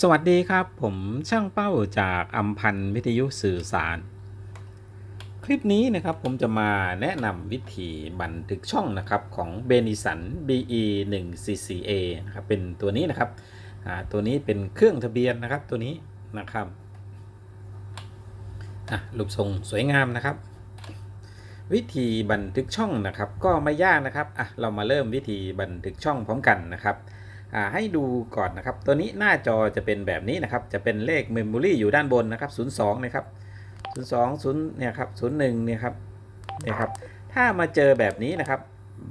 สวัสดีครับ ผมช่างเป้าจากอัมพันธ์วิทยุสื่อสาร คลิปนี้นะครับผมจะมาแนะนำวิธีบันทึกช่องนะครับของ b e n i s a n BE 1 CCA นะครับเป็นตัวนี้นะครับตัวนี้เป็นเครื่องทะเบียนนะครับตัวนี้นะครับรูปทรงสวยงามนะครับ วิธีบันทึกช่องนะครับ ก็ไม่ยากนะครับอะเรามาเริ่มวิธีบันทึกช่องพร้อมกันนะครับ ให้ดูก่อนนะครับ ตัวนี้หน้าจอจะเป็นแบบนี้นะครับ จะเป็นเลข Memory อยู่ด้านบนนะครับ 02 นะครับ 02 0เนี่ยครับ 01 เนี่ยครับเนี่ยครับ ถ้ามาเจอแบบนี้นะครับ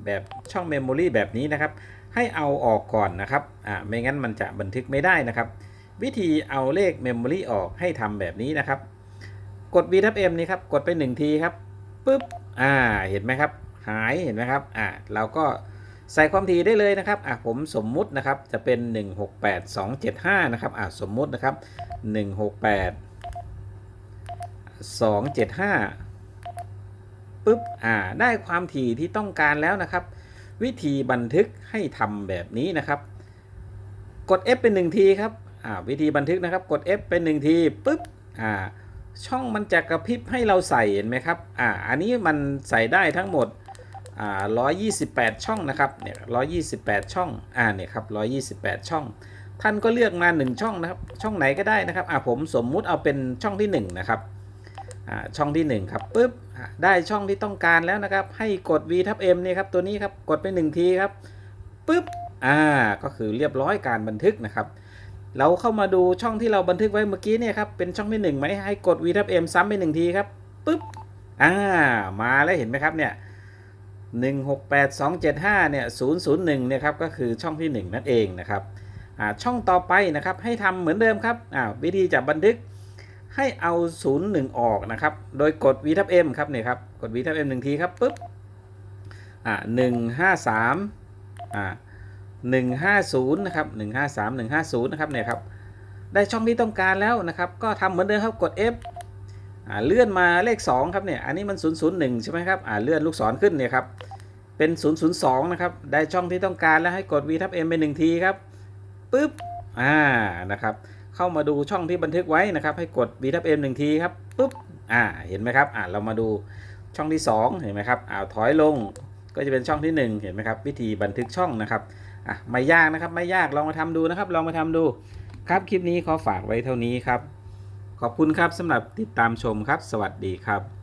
แบบช่อง Memory แบบนี้นะครับ ให้เอาออกก่อนนะครับ อ่า ไม่งั้นมันจะบันทึกไม่ได้นะครับ วิธีเอาเลข Memory ออกให้ทำแบบนี้นะครับ กด V ทับ M นี่ครับ กดไป 1 ทีครับ ปึ๊บ อ่า เห็นไหมครับ หาย เห็นไหมครับ อ่าเราก็ ใส่ความถี่ได้เลยนะครับอะผมสมมุตินะครับจะเป็น 168275 นะครับอะสมมุตินะครับ 168 275ปึ๊บอ่าได้ความถี่ที่ต้องการแล้วนะครับ วิธีบันทึกให้ทำแบบนี้นะครับ กด F เป็น1ทีครับอ่าวิธีบันทึกนะครับกด F เป็น1ทีปึ๊บอ่าช่องมันจะกระพริบให้เราใส่เห็นไหมครับอ่าอันนี้มันใส่ได้ทั้งหมด อ่า128 ช่องนะครับเนี่ย128 ช่องอ่าเนี่ยครับ128 ช่อง ท่านก็เลือกมา 1 ช่องนะครับช่องไหนก็ได้นะครับอ่าผมสมมุติเอาเป็นช่องที่ 1 นะครับอ่าช่องที่1ครับปึ๊บได้ช่องที่ต้องการแล้วนะครับ ให้กด V ทับ M เนี่ยครับตัวนี้ครับกดไป 1 ทีครับปึ๊บอ่าก็คือเรียบร้อยการบันทึกนะครับ เราเข้ามาดูช่องที่เราบันทึกไว้เมื่อกี้เนี่ยครับเป็นช่องที่1ไหมให้กด V ทับ M ซ้ำไป1ทีครับปึ๊บอ่ามาแล้วเห็นไหมครับเนี่ย 168275เนี่ย001เนี่ยครับก็คือช่องที่ 1 นั่นเองนะครับช่องต่อไปนะครับให้ทำเหมือนเดิมครับวิธีจะบันทึกให้เอา 01 ออกนะครับ โดยกด V ทับ M ครับเนี่ยครับกด V ทับ M หนึ่งทีครับปุ๊บอ่า153อ่า150นะครับ153 150นะครับเนี่ยครับได้ช่องที่ต้องการแล้วนะครับ ก็ทำเหมือนเดิมครับกด F อ่าเลื่อนมาเลข 2 ครับเนี่ย อันนี้มัน 001 ใช่ไหมครับเลื่อนลูกศรขึ้นเนี่ยครับ เป็น 002 นะครับ ได้ช่องที่ต้องการแล้วให้กด V ทับ M ไป1ทีครับปึ๊บอ่านะครับ เข้ามาดูช่องที่บันทึกไว้นะครับ ให้กด V ทับ M 1ทีครับปึ๊บอ่าเห็นไหมครับอ่าเรามาดูช่องที่ 2 เห็นไหมครับอ่าถอยลงก็จะเป็นช่องที่ 1 เห็นไหมครับ วิธีบันทึกช่องนะครับอะไม่ยากนะครับไม่ยากลองมาทำดูนะครับ ลองมาทำดูครับคลิปนี้ขอฝากไว้เท่านี้ครับ ขอบคุณครับสำหรับติดตามชมครับ สวัสดีครับ